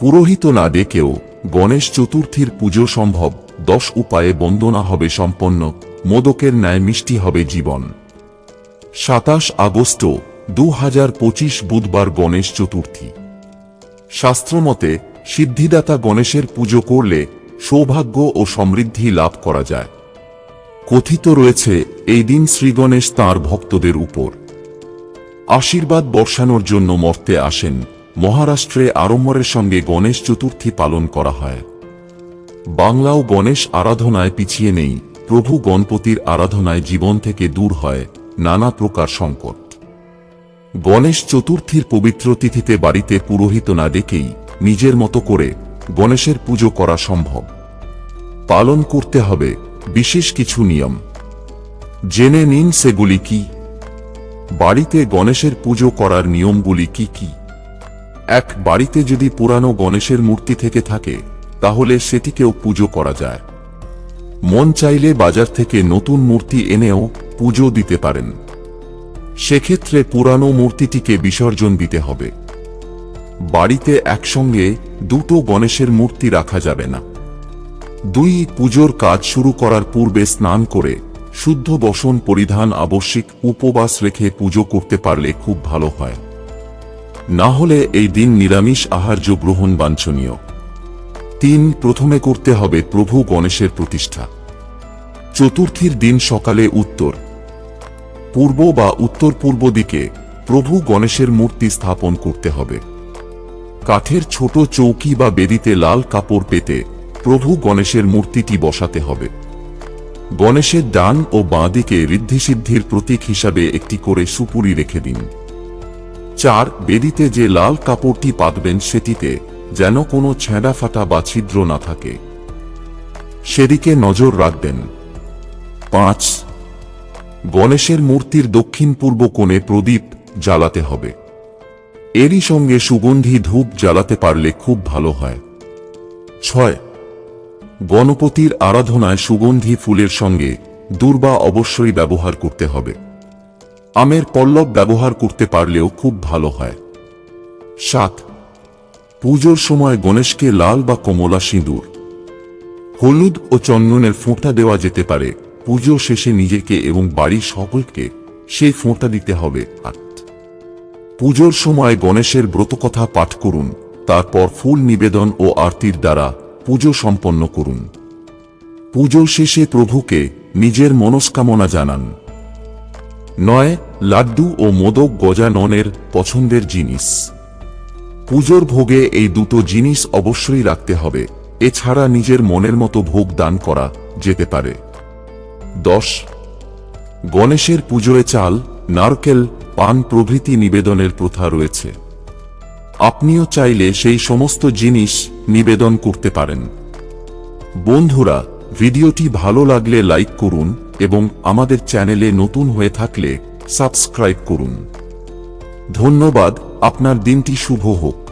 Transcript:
পুরোহিত না ডেকেও গণেশ চতুর্থীর পুজো সম্ভব, দশ উপায়ে বন্দনা হবে সম্পন্ন, মোদকের ন্যায় মিষ্টি হবে জীবন। সাতাশ আগস্ট দু হাজার পঁচিশ বুধবার গণেশ চতুর্থী। শাস্ত্রমতে, সিদ্ধিদাতা গণেশের পুজো করলে সৌভাগ্য ও সমৃদ্ধি লাভ করা যায়। কথিত রয়েছে, এই দিন শ্রীগণেশ তাঁর ভক্তদের উপর আশীর্বাদ বর্ষানোর জন্য মর্তে আসেন মহারাষ্ট্রে আড়ম্বরের সঙ্গে গণেশ চতুর্থী পালন করা হয়। বাংলাও গণেশ আরাধনায় পিছিয়ে নেই, প্রভু গণপতির আরাধনায় জীবন থেকে দূর হয় নানা প্রকার সংকট। গণেশ চতুর্থীর পবিত্র তিথিতে বাড়িতে পুরোহিত না ডেকেই নিজের মতো করে গণেশের পুজো করা সম্ভব। পালন করতে হবে বিশেষ কিছু নিয়ম। জেনে নিন সেগুলি কি? বাড়িতে গণেশের পুজো করার নিয়মগুলি কি কি? এক বাড়িতে যদি পুরানো গণেশের মূর্তি থেকে থাকে, তাহলে সেটিকেও পুজো করা যায়। মন চাইলে বাজার থেকে নতুন মূর্তি এনেও পুজো দিতে পারেন। সেক্ষেত্রে পুরানো মূর্তিটিকে বিসর্জন দিতে হবে। বাড়িতে একসঙ্গে দুটো গণেশের মূর্তি রাখা যাবে না। দুই পুজোর কাজ শুরু করার পূর্বে স্নান করে শুদ্ধ বসন পরিধান আবশ্যিক উপবাস রেখে পুজো করতে পারলে খুব ভালো হয়। না হলে এই দিন নিরামিষ আহার্য গ্রহণ বাঞ্ছনীয়। তিন, প্রথমে করতে হবে প্রভু গণেশের প্রতিষ্ঠা। চতুর্থীর দিন সকালে উত্তর। পূর্ব বা উত্তর পূর্ব দিকে প্রভু গণেশের মূর্তি স্থাপন করতে হবে। কাঠের ছোট চৌকি বা বেদিতে লাল কাপড় পেতে প্রভু গণেশের মূর্তিটি বসাতে হবে। গণেশের ডান ও বাঁ দিকে ঋদ্ধিসিদ্ধির প্রতীক হিসাবে একটি করে সুপুরি রেখে দিন। চার বেদিতে যে লাল কাপড়টি পাতবেন সেটিতে যেন কোনো ছেঁড়া ফাটা বা ছিদ্র না থাকে। সেদিকে নজর রাখবেন। পাঁচ, গণেশের মূর্তির দক্ষিণ পূর্ব কোণে প্রদীপ জ্বালাতে হবে। এরই সঙ্গে সুগন্ধি ধূপ জ্বালাতে পারলে খুব ভালো হয়। ছয়, গণপতির আরাধনায় সুগন্ধি ফুলের সঙ্গে দুর্বা অবশ্যই ব্যবহার করতে হবে। আমের পল্লব ব্যবহার করতে পারলেও খুব ভালো হয়। সাত, পুজোর সময় গণেশকে লাল বা কমলা সিঁদুর। হলুদ ও চন্দনের ফোঁটা দেওয়া যেতে পারে। পুজো শেষে নিজেকে এবং বাড়ির সকলকে সেই ফোঁটা দিতে হবে। আট, পুজোর সময় গণেশের ব্রতকথা পাঠ করুন। তারপর ফুল নিবেদন ও আরতির দ্বারা পুজো সম্পন্ন করুন। পুজো শেষে প্রভুকে নিজের মনস্কামনা জানান। নয়, লাড্ডু ও মোদক গজাননের পছন্দের জিনিস। পুজোর ভোগে এই দুটো জিনিস অবশ্যই রাখতে হবে। এছাড়া নিজের মনের মতো ভোগ দান করা যেতে পারে। দশ, গণেশের পুজোয় চাল, নারকেল, পান প্রভৃতি নিবেদনের প্রথা রয়েছে। আপনিও চাইলে সেই সমস্ত জিনিস নিবেদন করতে পারেন। বন্ধুরা, ভিডিওটি ভালো লাগলে লাইক করুন এবং আমাদের চ্যানেলে নতুন হয়ে থাকলে সাবস্ক্রাইব করুন। ধন্যবাদ আপনার দিনটি শুভ হোক।